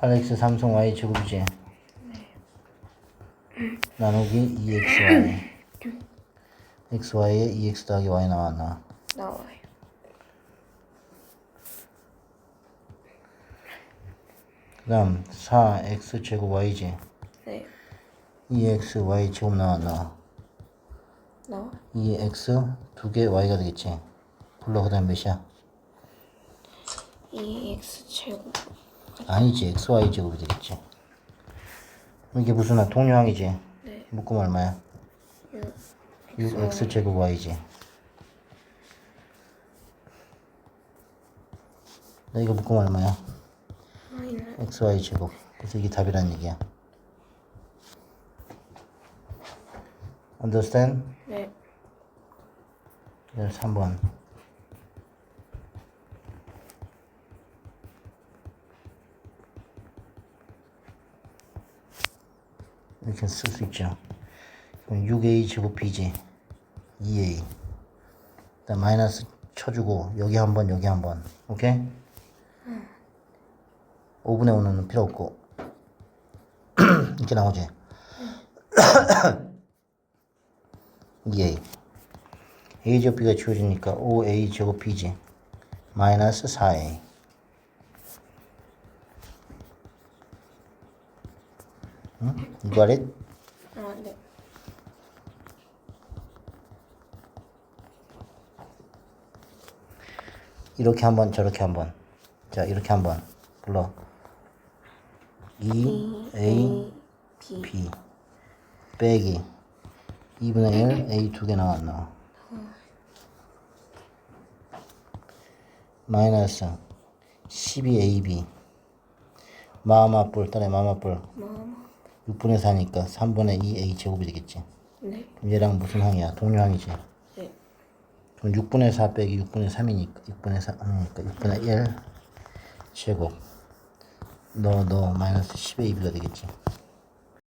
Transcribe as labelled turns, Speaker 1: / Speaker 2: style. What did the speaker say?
Speaker 1: 8x 삼성 y 제곱이지? 나누기 2xy xy에 2x 더하기 y 나왔나?
Speaker 2: 나와요.
Speaker 1: 그 다음 4x 제곱 y지?
Speaker 2: 네.
Speaker 1: 2x y 제곱 나왔나?
Speaker 2: 나와.
Speaker 1: 2x 두 개 y가 되겠지? 불러 그 다음 몇이야?
Speaker 2: 2x 제곱.
Speaker 1: 아니지 xy 제곱이 되겠지 이게 무슨 아 동류항이지?
Speaker 2: 네.
Speaker 1: 묶으면 얼마야?
Speaker 2: 6.
Speaker 1: 6x 제곱 y지 나 이거 묶으면 얼마야? xy 제곱 그래서 이게 답이란 얘기야 understand?
Speaker 2: 네.
Speaker 1: 그래서 3번 이렇게 쓸 수 있죠. 그럼 6a 제곱 b지 2a 일단 마이너스 쳐주고 여기 한번 여기 한번. 오케이? 5분의 5는 필요 없고. 이렇게 나오지? 2a a 제곱 b가 지워지니까 5a 제곱 b지 마이너스 4a 응? 이거 아래
Speaker 2: 아, 네.
Speaker 1: 이렇게 한번 저렇게 한번 자 이렇게 한번 불러 2a
Speaker 2: B.
Speaker 1: b 빼기 2분의 1 a 두 개 나왔나 마이너스 12ab 마마뿔 따라 마마뿔
Speaker 2: 마마.
Speaker 1: 6분의 4니까 3분의 2a 제곱이 되겠지.
Speaker 2: 네.
Speaker 1: 그럼 얘랑 무슨 항이야? 동류항이지.
Speaker 2: 네.
Speaker 1: 그럼 6분의 4 빼기 6분의 3이니까 6분의 4 그러니까 6분의 1 제곱. 너 너 마이너스 10ab가 되겠지